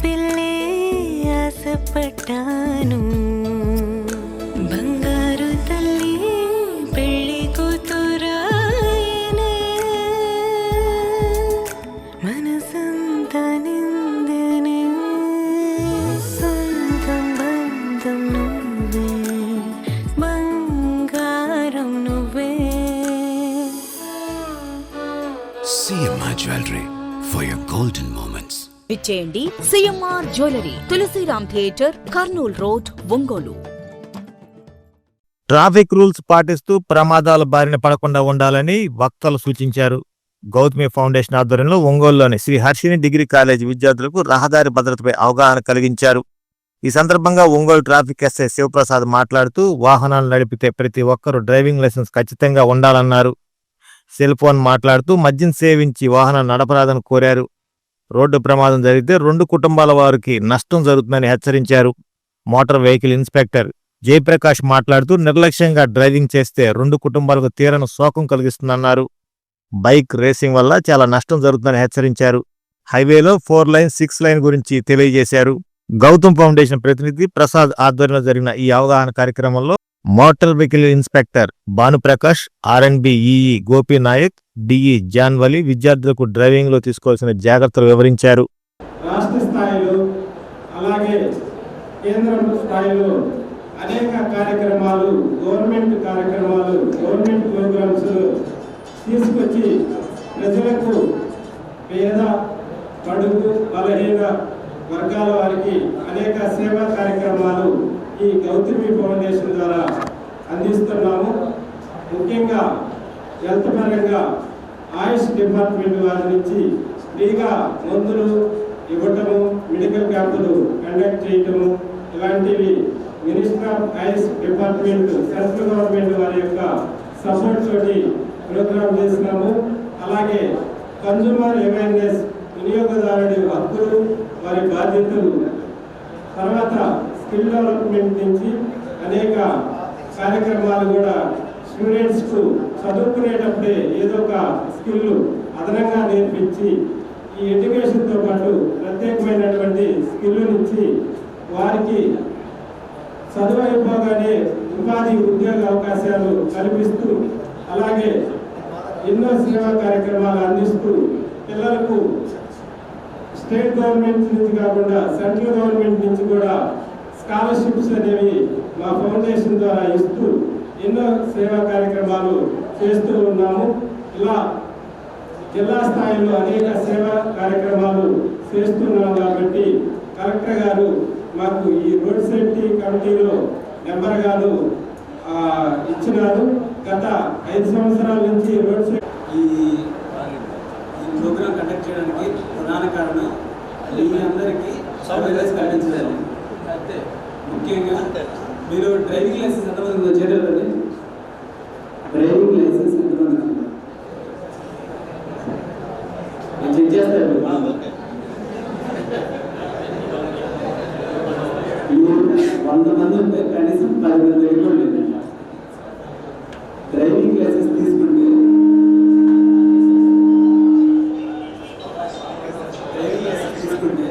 பிள்ளை ஆசைப்பட்டானும் చేయండి. CMR jewellery Tulasiram theatre Kurnool road Ongole. Traffic rules పాటిస్తూ ప్రమాదాల బారిన పడకుండా ఉండాలని వక్తలు సూచించారు. గౌతమి ఫౌండేషన్ ఆధ్వర్యంలో ఒంగోలులోని శ్రీ హర్షిని డిగ్రీ కాలేజీ విద్యార్థులకు రహదారి భద్రతపై అవగాహన కలిగించారు. ఈ సందర్భంగా ఒంగోలు ట్రాఫిక్ ఎస్ఐ శివప్రసాద్ మాట్లాడుతూ వాహనాలు నడిపితే ప్రతి ఒక్కరూ డ్రైవింగ్ లైసెన్స్ ఖచ్చితంగా ఉండాలన్నారు. సెల్ ఫోన్ మాట్లాడుతూ మద్యం సేవించి వాహనం నడపరాదని కోరారు. రోడ్డు ప్రమాదం జరిగితే రెండు కుటుంబాల వారికి నష్టం జరుగుతుందని హెచ్చరించారు. మోటార్ వెహికల్ ఇన్స్పెక్టర్ జయప్రకాష్ మాట్లాడుతూ నిర్లక్ష్యంగా డ్రైవింగ్ చేస్తే రెండు కుటుంబాలకు తీరని శోకం కలిగిస్తుందన్నారు. బైక్ రేసింగ్ వల్ల చాలా నష్టం జరుగుతుందని హెచ్చరించారు. హైవేలో ఫోర్ లైన్ సిక్స్ లైన్ గురించి తెలియజేశారు. గౌతమ్ ఫౌండేషన్ ప్రతినిధి ప్రసాద్ ఆధ్వర్యంలో జరిగిన ఈ అవగాహన కార్యక్రమంలో motor vehicle inspector Bhanuprakash RNB EE Gopi Naik DE Janvali విద్యార్థులకు డ్రైవింగ్లో తీసుకోవాల్సిన జాగ్రత్తలు వివరించారు. రాష్ట్ర స్థాయిలో అలాగే కేంద్ర స్థాయిలో అనేక కార్యక్రమాలు గవర్నమెంట్ కార్యక్రమాలు గవర్నమెంట్ ప్రోగ్రామ్స్ తీసుకొచ్చి ప్రజలకు పేద బడుగు బలహీన వర్గాల వారికి అనేక సేవా కార్యక్రమాలు ఈ గౌతమి ఫౌండేషన్ ద్వారా అందిస్తున్నాము. ముఖ్యంగా హెల్త్ పరంగా ఆయుష్ డిపార్ట్మెంట్ వారి నుంచి ఫ్రీగా మందులు ఇవ్వటము మెడికల్ క్యాంపులు కండక్ట్ చేయటము ఇలాంటివి minister of Ayush department central government వారి యొక్క సపోర్ట్ తోటి ప్రోగ్రామ్ చేసినాము అలాగే కన్జ్యూమర్ అవేర్నెస్ వినియోగదారుడి హక్కులు వారి బాధ్యతలు. తర్వాత స్కిల్ డెవలప్మెంట్ నుంచి అనేక కార్యక్రమాలు కూడా స్టూడెంట్స్కు చదువుకునేటప్పుడే ఏదో ఒక స్కిల్ అదనంగా నేర్పించి ఈ ఎడ్యుకేషన్తో పాటు ప్రత్యేకమైనటువంటి స్కిల్ నుంచి వారికి చదువు అయిపోగానే ఉపాధి ఉద్యోగ అవకాశాలు కల్పిస్తూ అలాగే ఎన్నో సేవా కార్యక్రమాలు అందిస్తూ పిల్లలకు స్టేట్ గవర్నమెంట్ నుంచి కాకుండా సెంట్రల్ గవర్నమెంట్ నుంచి కూడా స్కాలర్షిప్స్ అనేవి మా ఫౌండేషన్ ద్వారా ఇస్తూ ఎన్నో సేవా కార్యక్రమాలు చేస్తూ ఉన్నాము. ఇలా జిల్లా స్థాయిలో అనేక సేవా కార్యక్రమాలు చేస్తున్నాం కాబట్టి కలెక్టర్ గారు మాకు ఈ రోడ్ సేఫ్టీ కమిటీలో మెంబర్ గారు ఆ, ఇచ్చినారు. గత ఐదు సంవత్సరాల నుంచి రోడ్ సేఫ్టీ ఈ ఈ ప్రోగ్రామ్ కండక్ట్ చేయడానికి ప్రధాన కారణం మీ అందరికీ అవేర్నెస్ కల్పించలేదు ముఖ్యంగా మీరు డ్రైవింగ్ లైసెన్స్ ఎంతమంది ఉందో చేయలేదండి డ్రైవింగ్ లైసెన్స్ ఎంతమంది ఉందో? నేను చెక్ చేస్తాను మీరు వంద మంది ఉంటే కనీసం పది మంది దగ్గర లేదు డ్రైవింగ్ లైసెన్స్ తీసుకుంటే డ్రైవింగ్ లైసెన్స్ తీసుకుంటే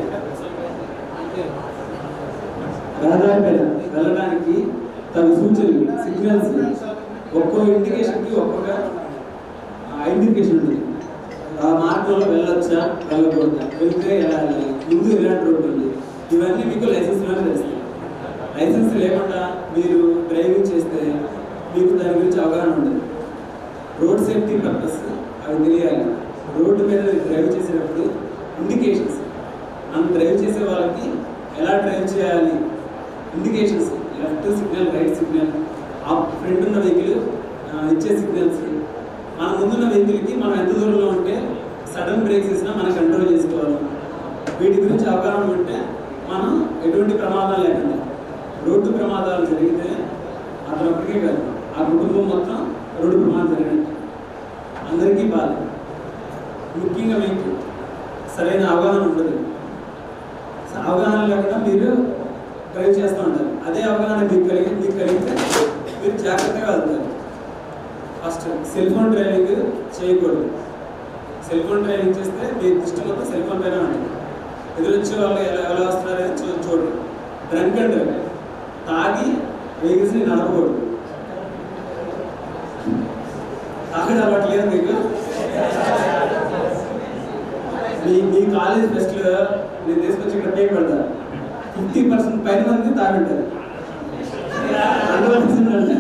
రహదారిపై వెళ్ళడానికి తగు సూచనలు సిగ్నల్స్ ఒక్కో ఇండికేషన్కి ఒక్కొక్క ఐడెంటిఫికేషన్ ఉంటుంది ఆ మార్గంలో వెళ్ళొచ్చా వెళ్ళకూడదా వెళ్తే ఎలా వెళ్ళాలి ముందు ఎలాంటి రోడ్డు ఉంది ఇవన్నీ మీకు లైసెన్స్లోనే తెలుస్తాయి లైసెన్స్ లేకుండా మీరు డ్రైవింగ్ చేస్తే మీకు దాని గురించి అవగాహన ఉండదు రోడ్ సేఫ్టీ పర్పస్ అవి తెలియాలి రోడ్డు మీద డ్రైవ్ చేసేటప్పుడు ఇండికేషన్స్ మనం డ్రైవ్ చేసే వాళ్ళకి ఎలా కానీ indications left signal right signal ఆ ఫ్రంట్ ఉన్న వెహికల్ ఇచ్చే సిగ్నల్స్ మన ముందున్న వెహికల్కి మనం ఎంత దూరంలో ఉంటే సడన్ బ్రేక్స్ వేసినా మనం కంట్రోల్ చేసుకోవాలి. వీటి గురించి అవగాహన ఉంటే మనం ఎటువంటి ప్రమాదాలు లేకుండా రోడ్డు ప్రమాదాలు జరిగితే అతను ఒక్కడికే కాదు ఆ కుటుంబం మొత్తం రోడ్డు ప్రమాదం జరిగినట్టు అందరికీ బాధ. ముఖ్యంగా మీకు సరైన అవగాహన ఉండదు. అవగాహన లేకుండా మీరు డ్రైవ్ చేస్తూ ఉండాలి అదే అవగాహన మీకు కలిగి మీకు కలిగితే మీరు జాగ్రత్తగా వెళ్తారు. ఫస్ట్ సెల్ ఫోన్ డ్రైవింగ్ చేయకూడదు. సెల్ ఫోన్ డ్రైవింగ్ చేస్తే మీ దృష్టి మొత్తం సెల్ ఫోన్ పైన ఉంటుంది. ఎదురొచ్చే వాళ్ళు ఎలా ఎలా వస్తారని చూ చూడండి. డ్రంక్ అండ్ తాగి వెహికల్స్ని నడపకూడదు. తాగడం అవ్వట్లేదు మీకు? మీ మీ కాలేజ్ ఫెస్ట్లో నేను తీసుకొచ్చి ఇక్కడ పేక్ పెడతాను. ఫిఫ్టీ పర్సెంట్ పైన మంది తాగుంటారు హండ్రెడ్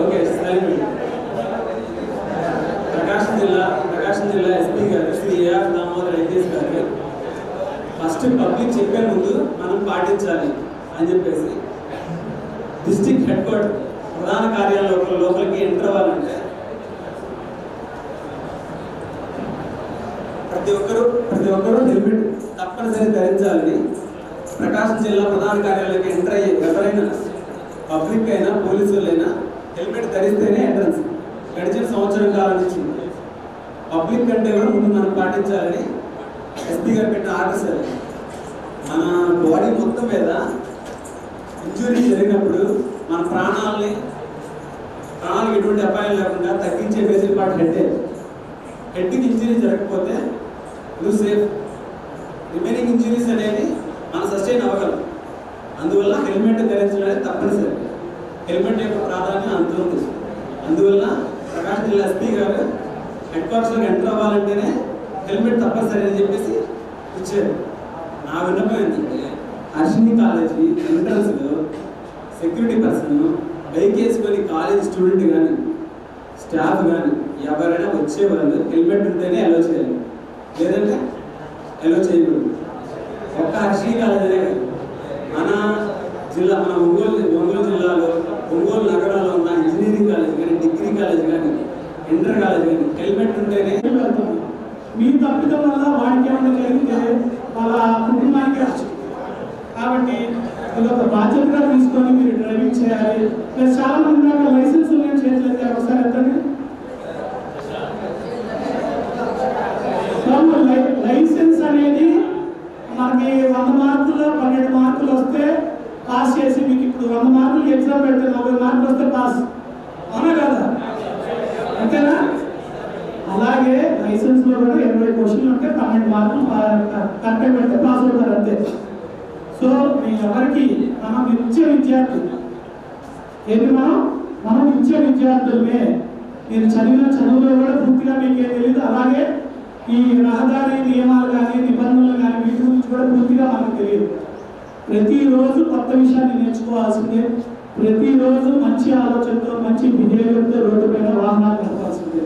ఓకే ప్రకాశం జిల్లా ప్రకాశం జిల్లా ఎస్పీ గారు Shri A R Damodar IPS గారు ఫస్ట్ పబ్లిక్ చెప్పే ముందు మనం పాటించాలి అని చెప్పేసి. డిస్టిక్ హెడ్ క్వార్టర్ ప్రధాన కార్యాలయం లోపలికి ఎంటర్ అవ్వాలంటే ప్రతి ఒక్కరూ ప్రతి ఒక్కరూ హెల్మెట్ తప్పనిసరి ధరించాలని ప్రకాశం జిల్లా ప్రధాన కార్యాలయానికి ఎంటర్ అయ్యే ఎవరైనా పబ్లిక్ అయినా పోలీసులైనా హెల్మెట్ ధరిస్తేనే ఎంట్రన్స్. గడిచిన సంవత్సరం కాలం నుంచి పబ్లిక్ కంటే కూడా ముందు మనం పాటించాలని ఎస్పీ గారు పెట్టిన ఆర్డర్ సార్. మన బాడీ మొత్తం మీద ఇంజురీ జరిగినప్పుడు మన ప్రాణాలని ప్రాణాలకు ఎటువంటి అపాయం లేకుండా తగ్గించే బేసిక్ పార్ట్ హెడ్ హెడ్కి ఇంజురీ జరగకపోతే యూ సేఫ్ రిమైనింగ్ ఇంజురీస్ అనేది మనం సస్టైన్ అవ్వగలం. అందువల్ల హెల్మెట్ ధరించడం అనేది తప్పనిసరి. హెల్మెట్ యొక్క ప్రాధాన్యం అంత ఉంది అందువల్ల ప్రకాష్ జిల్లా ఎస్పీ గారు హెడ్ క్వార్టర్స్లోకి ఎంటర్ అవ్వాలంటేనే హెల్మెట్ తప్పనిసరి అని చెప్పేసి ఇచ్చారు. నా విన్నపం ఏంటంటే అర్షిని కాలేజీ ఎంట్రన్స్లో సెక్యూరిటీ పర్సన్ బైక్ వేసుకొని కాలేజ్ స్టూడెంట్ కానీ స్టాఫ్ కానీ ఎవరైనా వచ్చేవాళ్ళు హెల్మెట్ ఉంటేనే అలో చేయాలి. లేదంటే ఎలా చేయకూడదు. ఒక్క హర్షిని కాలేజీనే కాదు. మన జిల్లా మన ఒంగోలు ఒంగోలు జిల్లాలో ఒంగోలు నగరాల్లో ఉన్న ఇంజనీరింగ్ కాలేజ్ కానీ డిగ్రీ కాలేజ్ కానీ ఇంటర్ కాలేజ్ కానీ హెల్మెట్ ఉంటేనే మీ తప్పిదం వల్ల వాడికి ఏమైనా జరిగితే వాళ్ళ కుటుంబానికి నష్టం. కాబట్టి ఇది ఒక బాధ్యతగా తీసుకొని మీరు డ్రైవింగ్ చేయాలి. ప్లస్ చాలా మంది దాకా లైసెన్స్ నేను చేయట్లేదు ఒకసారి ఎత్తండి బాబు, లై- లైసెన్స్ అనేది మనకి వంద మార్కులు పన్నెండు మార్కులు వస్తే పాస్ చేసి మీకు ఇప్పుడు వంద మార్కులు ఎగ్జామ్ పెడితే నలభై మార్కులు వస్తే పాస్ అవునా కదా? అంతేనా? అలాగే లైసెన్స్లో కూడా ఇరవై క్వశ్చన్లు ఉంటే పన్నెండు మార్కులు కరెక్ట్ పెడితే పాస్ అవుతారు అంతే. సో మీ ఎవరికి మనం నిత్య విద్యార్థి ఏంటి మనం? మనం నిత్య విద్యార్థులమే. మీరు చదివిన చదువులో కూడా పూర్తిగా మీకు ఏం తెలియదు అలాగే ఈ రహదారి నియమాలు కానీ నిబంధనలు కానీ వీటి గురించి మనకు తెలియదు. ప్రతిరోజు కొత్త విషయాన్ని నేర్చుకోవాల్సిందే. ప్రతిరోజు మంచి ఆలోచనతో మంచి బిహేవియర్తో రోడ్డు పైన వాహనాలు నడపాల్సిందే.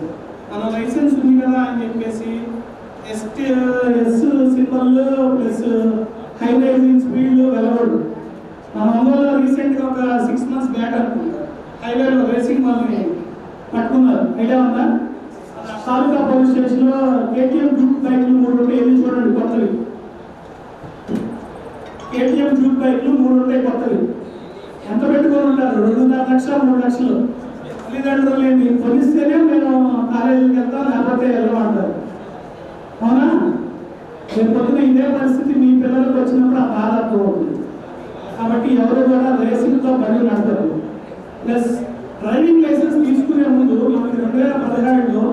మన లైసెన్స్ ఉంది కదా అని చెప్పేసి ఎస్ట్ S symbol plus high rising speed వెళ్ళకూడదు. మన ఒంగోలులో రీసెంట్గా ఒక సిక్స్ మంత్స్ బ్యాక్ అనుకుంటా. హైవేలో రేసింగ్ వాళ్ళని పట్టుకున్నారు. ఐడియా ఉందా? తాలూకా పోలీస్ స్టేషన్లో కేటీఎం గ్రూప్ బైక్లు మూడు ఉంటాయి ఏది చూడండి కొత్తవి. కేటీఎం ట్యూబ్ బైక్లు మూడు ఉంటాయి కొత్తవి. ఎంత పెట్టుకొని ఉంటారు? రెండున్నర లక్షలు మూడు లక్షలు. తల్లిదండ్రులు లేని కొనిస్తేనే మేము కాలేజీకి వెళ్తాం లేకపోతే వెళ్ళమంటారు అవునా? రేపు పొద్దున ఇదే పరిస్థితి మీ పిల్లలకు వచ్చినప్పుడు ఆ బాధ ఉంటుంది కాబట్టి ఎవరు కూడా రేసింగ్తో బండి నడతారు ప్లస్ డ్రైవింగ్ లైసెన్స్ తీసుకునే ముందు మనకి రెండు వేల పదిహేడులో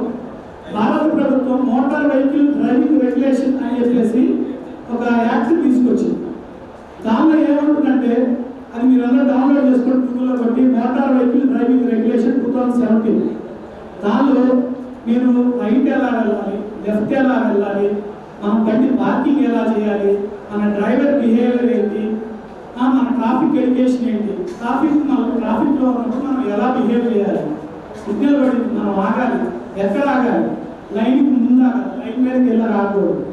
భారత ప్రభుత్వం మోటార్ వెహికల్ డ్రైవింగ్ రెగ్యులేషన్ అని చెప్పేసి ఒక యాక్ట్ తీసుకొచ్చింది. ఏమంటుందంటే అది మీరు అందరూ డౌన్లోడ్ చేసుకుని గూగుల్లో బట్టి motor vehicle driving regulation two thousand seventeen దానిలో మీరు రైట్ ఎలా వెళ్ళాలి లెఫ్ట్ ఎలా వెళ్ళాలి మన బండి పార్కింగ్ ఎలా చేయాలి మన డ్రైవర్ బిహేవియర్ ఏంటి మన ట్రాఫిక్ ఎడ్యుకేషన్ ఏంటి ట్రాఫిక్ మనం ట్రాఫిక్లో ఉన్నప్పుడు మనం ఎలా బిహేవ్ చేయాలి సిగ్నల్ పడింది మనం ఆగాలి ఎక్కడ ఆగాలి లైన్కి ముందు ఆగాలి లైన్ మీదకి వెళ్ళి రాకూడదు.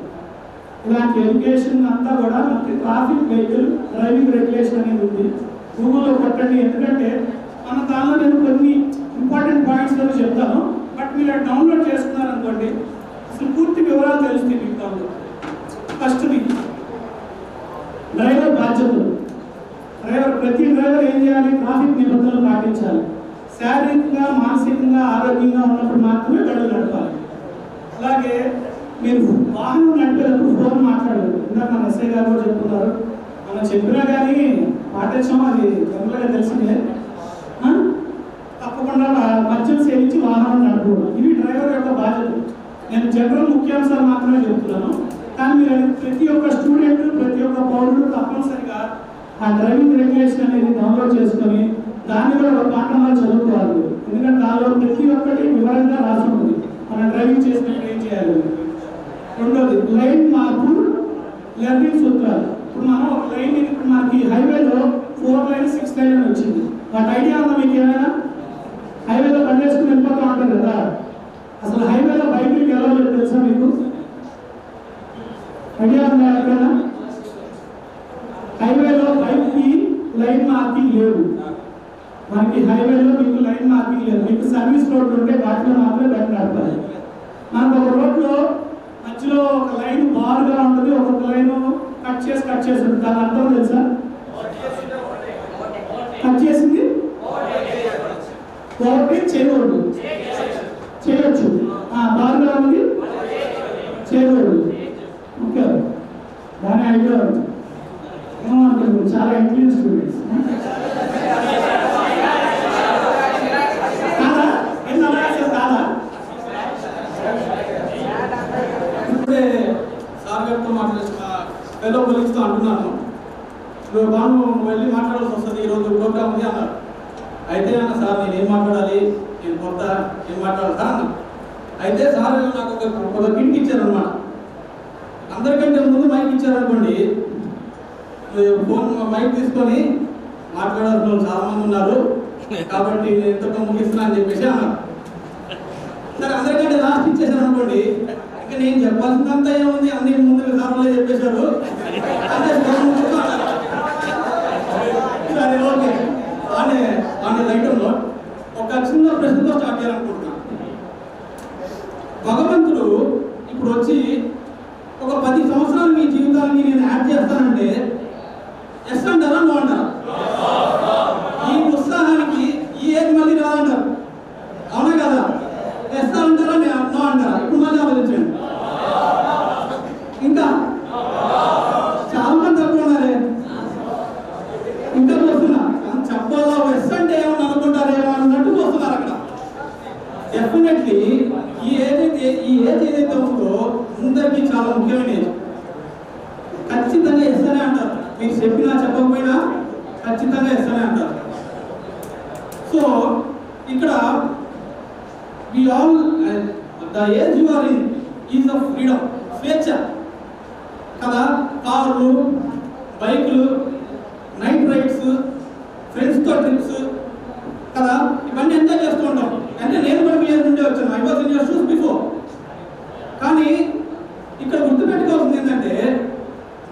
ఇలాంటి ఎడ్యుకేషన్ అంతా కూడా మనకి ట్రాఫిక్ వెహికల్ డ్రైవింగ్ రెగ్యులేషన్ అనేది ఉంది. గూగుల్లో కొట్టండి ఎందుకంటే మన దానిలో నేను కొన్ని ఇంపార్టెంట్ పాయింట్స్ కూడా చెప్తాను. బట్ మీరు డౌన్లోడ్ చేసుకున్నారనుకోండి అసలు పూర్తి వివరాలు తెలుస్తాయి మీకు దానిలో. ఫస్ట్ది డ్రైవర్ బాధ్యతలు. డ్రైవర్ ప్రతి డ్రైవర్ ఏం చేయాలి? ట్రాఫిక్ నిబంధనలు పాటించాలి. శారీరకంగా మానసికంగా ఆరోగ్యంగా ఉన్నప్పుడు మాత్రమే గడువు నడపాలి అలాగే మీరు వాహనం నడిపేటప్పుడు ఫోన్ మాట్లాడదు ఇందాక మన గారు కూడా చెప్తున్నారు మనం చెప్పినా కానీ పాటించాము అది జనరల్గా తెలిసిందే. తప్పకుండా మద్యం సేవించి వాహనం నడపడం. ఇవి డ్రైవర్ యొక్క బాధ్యత. నేను జనరల్ ముఖ్యాంశాలు మాత్రమే చెప్తున్నాను. కానీ మీరు ప్రతి ఒక్క స్టూడెంట్ ప్రతి ఒక్క పౌరుడు తప్పనిసరిగా ఆ డ్రైవింగ్ రెగ్యులేషన్ అనేది డౌన్లోడ్ చేసుకొని దాన్ని కూడా ఒక వల్ల చదువుకోవాలి. ఎందుకంటే దానిలో ప్రతి ఒక్కటి వివరంగా రాసి ఉంది. మనం డ్రైవింగ్ చేసినప్పుడు ఏం చేయాలి? రెండోది లైన్ మార్పు లెర్నింగ్ సూత్రాలు. ఇప్పుడు మనం ఒక లైన్ ఇప్పుడు మనకి హైవేలో ఫోర్ లైన్ సిక్స్ లైన్ అని వచ్చింది. వాటి ఐడియా ఉందా మీకు ఏమైనా? హైవేలో బండి వేసుకుని వెళ్ళిపోతూ ఉంటారు కదా. అసలు హైవేలో బైక్ ఎలా లేదు తెలుసా మీకు? ఐడియా ఉందా ఎవరికైనా? హైవేలో బైక్కి లైన్ మార్కింగ్ లేదు. మనకి హైవేలో మీకు లైన్ మార్కింగ్ లేదు మీకు సర్వీస్ రోడ్లు ఉంటే వాటిలో మాత్రమే బండి నడపాలి మనకు ఒక రోడ్లో మధ్యలో ఒక లైన్ బారుగా ఉంటుంది ఒక్కొక్క లైన్ కట్ ఉంటుంది దాని అర్థం తెలుసా? కట్ చేసింది? ఓవర్టేక్ చేయకూడదు చేయొచ్చు ఆ, బారుగా ఉంది చేయకూడదు ఓకే దాని ఐడియా ఉంది ఏమంటారు చాలా ఇంక్లూడ్ స్టూడెంట్స్ కాదా ఎంత అవకాశం కాదా ఇప్పుడే సార్ గారితో మాట్లాడుతున్న పెద్ద కొలీగ్స్తో అంటున్నాను నువ్వు బాను నువ్వు వెళ్ళి మాట్లాడాల్సి వస్తుంది ఈరోజు ఉంది అన్నాడు. అయితే అన్న సార్ నేను ఏం మాట్లాడాలి? నేను కొత్త ఏం మాట్లాడాలి సార్? అన్న అయితే సార్ నాకు ఒక ఒక కిట్ ఇచ్చారనమాట అందరికంటే ముందు మైక్ ఇచ్చారనుకోండి ఫోన్ మైక్ తీసుకొని మాట్లాడాల్సిన వాళ్ళు చాలా మంది ఉన్నారు. కాబట్టి నేను ఎంతగా ముగిస్తున్నా అని చెప్పేసి అన్నారు సరే అందరికంటే లాస్ట్ ఇచ్చేసాను అనుకోండి ఇంకా నేను చెప్పాల్సినంత ఏముంది? అన్ని ముందు సార్లు చెప్పేశారు. అంటే ఫోన్ ముందుకు అన్నారు. సరే ఓకే అనే అనే ఐటంలో ఒక చిన్న ప్రశ్నతో స్టార్ట్ చేయాలనుకుంటున్నాను భగవంతుడు ఇప్పుడు వచ్చి ఒక పది సంవత్సరాలు మీ జీవితాన్ని నేను యాడ్ చేస్తానంటే ఎస్ అంటారా నో అంటారా ఈ ఉత్సాహానికి ఈ ఏజ్ మళ్ళీ రాదంటారు అవునా కదా ఎస్ అంటారా నే- నో అంటారా ఇప్పుడు మళ్ళీ ఆలోచించండి ఇంకా చాలా మంది తక్కువ ఉన్నారే ఇంకా చూస్తున్నా చెప్పాలా ఎస్ అంటే ఏమని అనుకుంటారేమో అన్నట్టు చూస్తున్నారు అక్కడ డెఫినెట్లీ ఈ ఏజ్ అయితే ఈ ఏజ్ ఏదైతే ఉందో అందరికీ చాలా ముఖ్యమైన ఏజ్ ఖచ్చితంగా ఎస్ అనే అంటారు మీరు చెప్పినా చెప్పకపోయినా ఖచ్చితంగా ఎస్ అనే అంటారు సో ఇక్కడ we all the age you are in is of freedom స్వేచ్ఛ కదా కార్లు బైకులు నైట్ రైడ్స్ ఫ్రెండ్స్తో ట్రిప్స్ కదా ఇవన్నీ ఎంజాయ్ చేస్తూ ఉంటాం అంటే నేను కూడా మీ ఏజ్ నుండి వచ్చాను I was in your shoes before కానీ ఇక్కడ గుర్తుపెట్టుకోవాల్సింది ఏంటంటే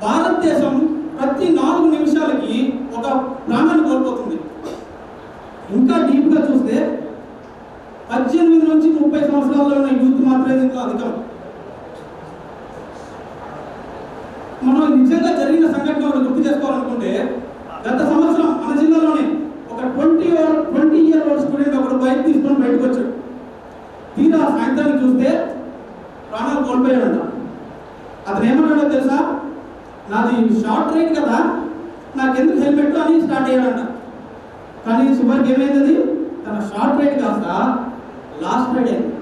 భారతదేశం ప్రతి నాలుగు నిమిషాలకి ఒక ప్రాణాన్ని కోల్పోతుంది ఇంకా డీప్గా చూస్తే పద్దెనిమిది నుంచి ముప్పై సంవత్సరాల్లో ఉన్న యూత్ మాత్రమే దీంట్లో అధికం మనం నిజంగా జరిగిన సంఘటన ఒకటి గుర్తు చేసుకోవాలనుకుంటే గత సంవత్సరం మన జిల్లాలోనే ఒక twenty twenty year old student ఒకడు బైక్ తీసుకొని బయటకు వచ్చాడు తీరా సాయంత్రానికి చూస్తే ప్రాణాలు కోల్పోయాడంట అతను ఏమన్నాడో తెలుసా? నాది షార్ట్ రైడ్ కదా నాకెందుకు హెల్మెట్ అని స్టార్ట్ అయ్యాడన్న. కానీ చివరికి ఏమైంది? తన షార్ట్ రైడ్ కాస్త లాస్ట్ రైడ్ అయింది.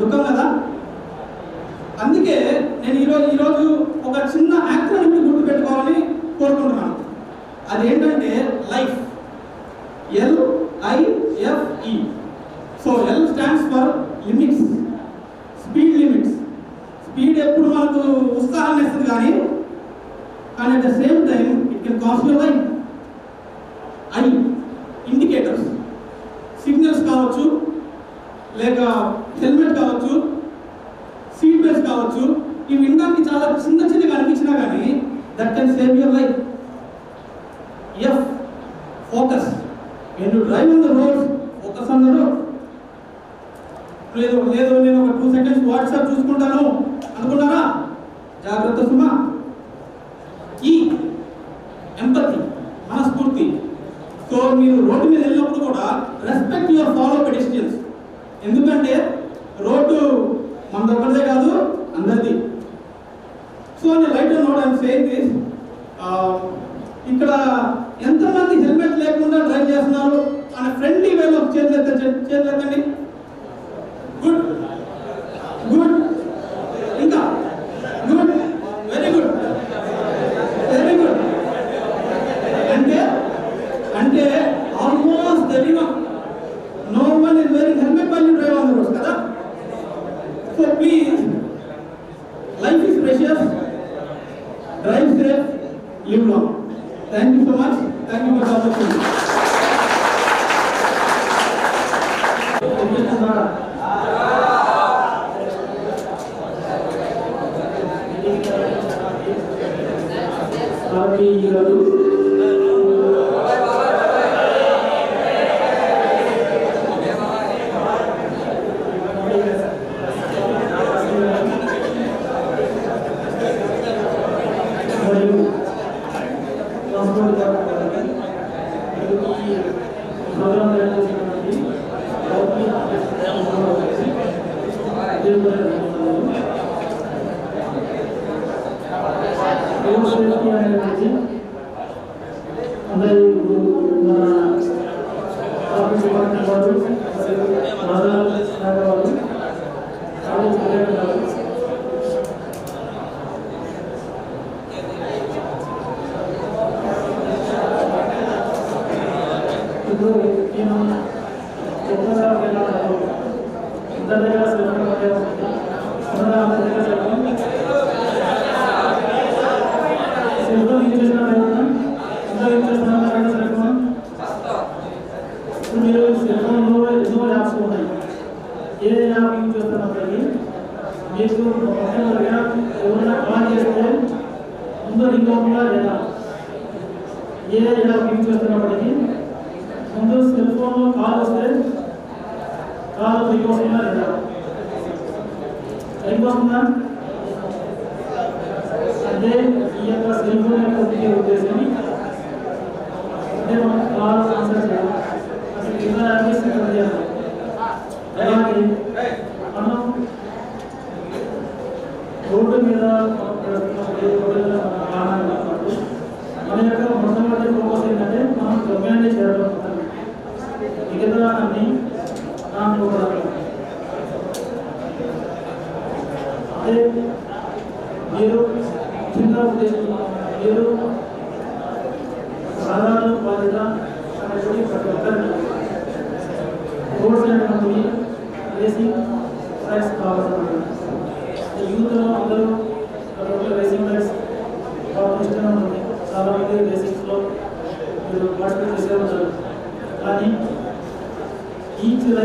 దుఃఖం కదా? అందుకే నేను ఈరోజు ఈరోజు ఒక చిన్న యాక్సిడెంట్ గుర్తు పెట్టుకోవాలని కోరుకుంటున్నాను. అదేంటంటే life L I F E so L stands for limits speed limits speed ఎప్పుడు మనకు ఉత్సాహాన్ని ఇస్తుంది కానీ కానీ at the same time it can cost your life I indicators signals కావచ్చు లేక హెల్మెట్ కావచ్చు సీట్ బెల్ట్స్ కావచ్చు ఇవి వినడానికి చాలా చిన్న చిన్నగా అనిపించినా కానీ that can save your life F focus when you drive on the road focus on the road లేదు లేదు నేను ఒక టూ సెకండ్స్ వాట్సాప్ చూసుకుంటాను. అనుకున్నారా? జాగ్రత్త సుమా. ఈ ఎంపతి మనస్ఫూర్తి. సో మీరు రోడ్డు మీద వెళ్ళినప్పుడు కూడా రెస్పెక్ట్ యువర్ ఫాలో పెడిస్టియన్స్ ఎందుకంటే రోడ్డు మన దగ్గరదే కాదు అందరిది. సో నేను లైట్ నోట్ ఐమ్ సేయింగ్ ಇದು ಏನು ಒಪ್ಪಂದ ಎಲ್ಲ ಇಂಥದ್ದೆಲ್ಲ ಸರ್ಕಾರ ಪುನರಾವರ್ತನೆಲ್ಲ ಸರ್ಕಾರ ఎంతో interest interest Kardeşlerim, Kardeşlerim, Kardeşlerim, Eyvallah. Hocam Sabahları Vesiko Başka Tesir Hocam Yani ilk yılda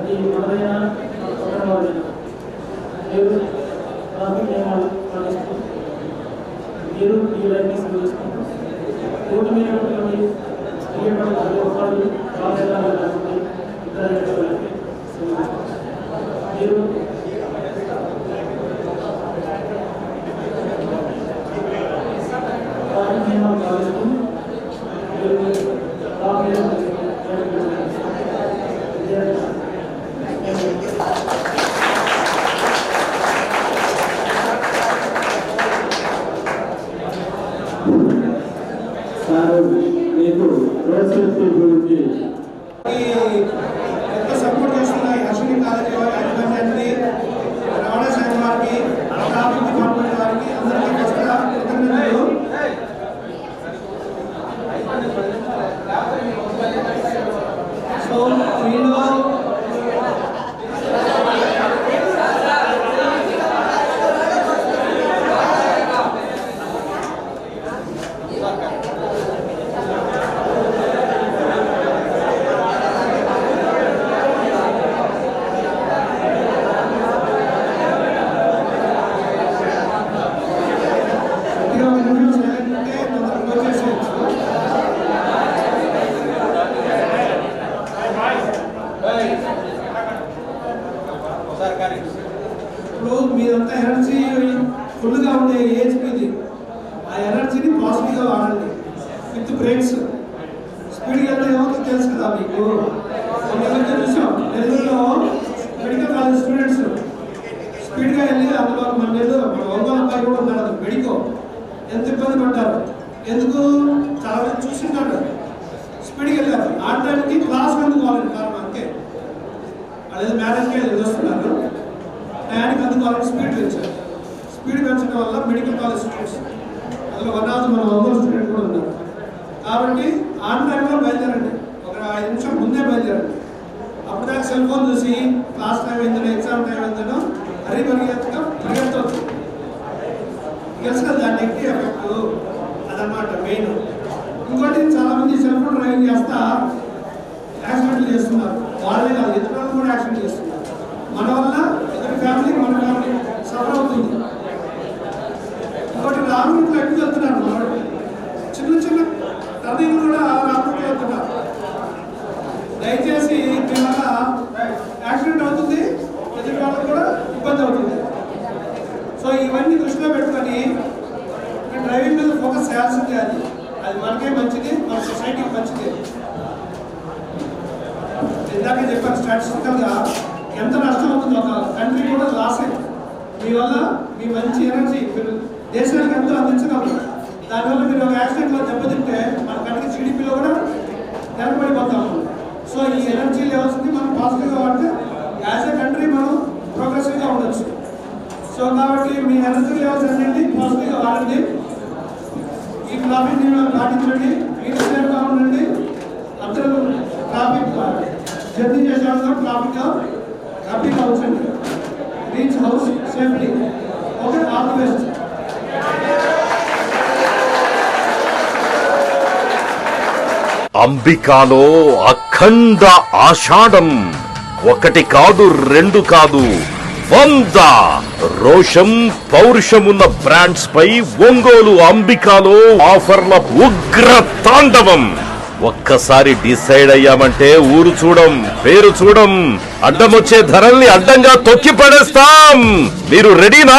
అది మనదైన కుటుంబాలు మీరు నాకు నేను మీరు ఈ లైఫ్ని స్కూల్ చేసుకుంటాం కూటమి స్త్రీ పట్ల ఒక్కళ్ళు కాలేదా Пресвятий Богдій. అదే మ్యారేజ్కి వెళ్ళి వస్తున్నారు. టయానికి అందుకోవాలని స్పీడ్ పెంచారు. స్పీడ్ పెంచడం వల్ల మెడికల్ కాలేజ్ స్టూడెంట్స్ అందులో వన్ ఆఫ్ మన వందల స్టూడెంట్ కూడా ఉన్నారు. కాబట్టి ఆన్ టైంలో బయలుదేరండి. ఒక ఐదు నిమిషం ముందే బయలుదేరండి. అప్పుడు సెల్ ఫోన్ చూసి క్లాస్ టైం అయిందనో ఎగ్జామ్ టైం అయిందనో హరీ పరిగెత్తగా పరిగెత్తవచ్చు తెలుసు కదా దాని ఎఫెక్ట్? అదనమాట మెయిన్. ఇంకోటి చాలామంది సెల్ ఫోన్ డ్రైవింగ్ చేస్తా యాక్సిడెంట్లు చేస్తున్నారు. వాళ్ళే కాదు దయచేసి దీనివల్ల యాక్సిడెంట్ అవుతుంది? ఎదుటి వాళ్ళకి కూడా ఇబ్బంది అవుతుంది. సో ఇవన్నీ దృష్టిలో పెట్టుకొని డ్రైవింగ్ మీద ఫోకస్ చేయాల్సిందే అది. అది మనకే మంచిది మన సొసైటీకి మంచిది. ఇందాక చెప్పాను స్టాటిస్టికల్గా ఎంత నష్టం అవుతుంది ఒక కంట్రీ కూడా లాస్. అయింది మీ వల్ల మీ మంచి ఎనర్జీ మీరు దేశానికి ఎంతో అందించగలరు దానివల్ల మీరు ఒక యాక్సిడెంట్లో దెబ్బతింటే మన కంట్రీ జీడిపిలో కూడా వెనకబడిపోతాము సో ఈ ఎనర్జీ లెవెల్స్ని మనం పాజిటివ్గా వాడితే యాజ్ ఎ కంట్రీ మనం ప్రోగ్రెసివ్గా ఉండొచ్చు. సో కాబట్టి మీ ఎనర్జీ లెవెల్స్ అనేది పాజిటివ్గా వాడండి. ఈ ట్రాఫిక్ నియమాలు పాటించండి. మీరు సేఫ్గా ఉండండి అందరూ ట్రాఫిక్ జర్నీ చేసే వాళ్ళు ట్రాఫిక్ హ్యాపీగా ఉంచండి. Reach house safely okay all the best అంబికాలో అఖండ ఆషాఢం. ఒకటి కాదు రెండు కాదు. వంద! రోషం పౌరుషమున్న బ్రాండ్స్ పై ఒంగోలు అంబికాలో ఆఫర్ల ఉగ్ర తాండవం. ఒక్కసారి డిసైడ్ అయ్యామంటే ఊరు చూడం పేరు చూడం. అడ్డమొచ్చే ధరల్ని అడ్డంగా తొక్కి పడేస్తాం. మీరు రెడీనా?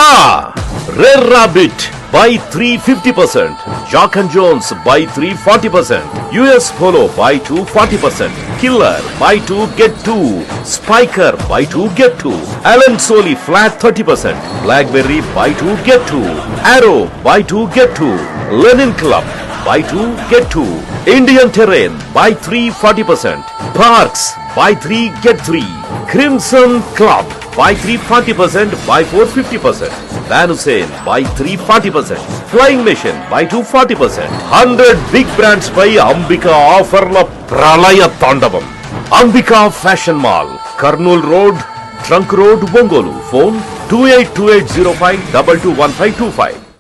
Rare rabbit by three fifty percent. Jock and Jones buy 3 40%. US Polo buy 2 40%. Killer buy 2 get 2. Spiker buy 2 get 2. Alan Soli flat 30%. Blackberry buy 2 get 2. Arrow buy 2 get 2. Lenin Club buy 2 get 2. Indian Terrain buy 3 40%. Parks buy 3 get 3. Crimson Club buy 3 40%, buy 4 50%. Percent van hussein buy three 40 percent flying machine buy two 40 percent 100 big brands by ambika offer la pralaya tandavam ambika fashion mall karnool road trunk road bongolu phone 282805 221525